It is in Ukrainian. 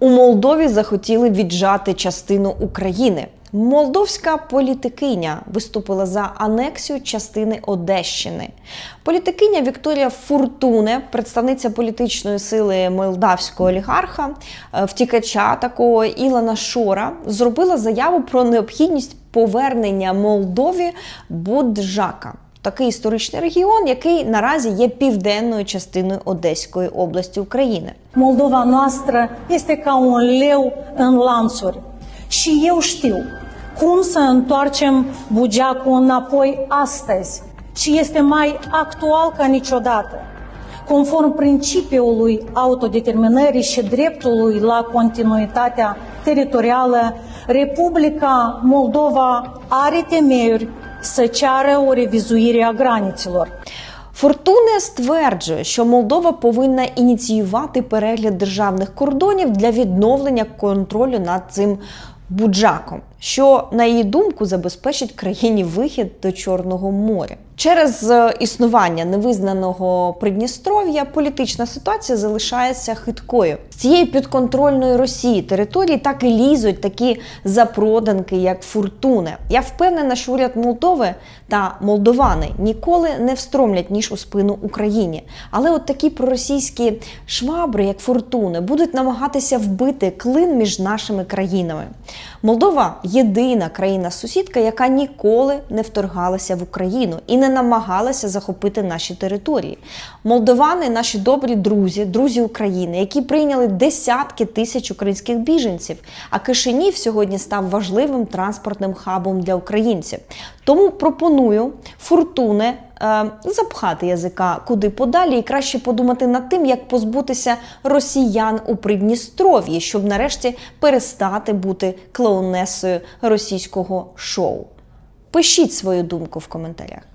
У Молдові захотіли віджати частину України. Молдовська політикиня виступила за анексію частини Одещини. Політикиня Вікторія Фуртуне, представниця політичної сили молдавського олігарха, е, втікача такого Ілана Шора, зробила заяву про необхідність повернення Молдові Буджака. Такий історичний регіон, який наразі є південною частиною Одеської області України. Moldova noastră este ca un leu în lanțuri. Și eu știu cum să întoarcem bugeacul înapoi astăzi, și este mai actual ca niciodată. Conform principiului autodeterminării și dreptului la continuitatea teritorială, Republica Moldova are temeiuri să ceară o revizuire a. Фортуне стверджує, що Молдова повинна ініціювати перегляд державних кордонів для відновлення контролю над цим буджаком, що, на її думку, забезпечить країні вихід до Чорного моря. Через е, існування невизнаного Придністров'я політична ситуація залишається хиткою. З цієї підконтрольної Росії території так і лізуть такі запроданки, як Фортуне. Я впевнена, що уряд Молдови та молдовани ніколи не встромлять ніж у спину Україні. Але от такі проросійські швабри, як Фортуни, будуть намагатися вбити клин між нашими країнами. Молдова єдина країна-сусідка, яка ніколи не вторгалася в Україну і не намагалася захопити наші території. Молдовани наші добрі друзі, друзі України, які прийняли десятки тисяч українських біженців. А Кишинів сьогодні став важливим транспортним хабом для українців. Тому пропоную фортуне запхати язика куди подалі і краще подумати над тим, як позбутися росіян у Придністров'ї, щоб нарешті перестати бути клоунесою російського шоу. Пишіть свою думку в коментарях.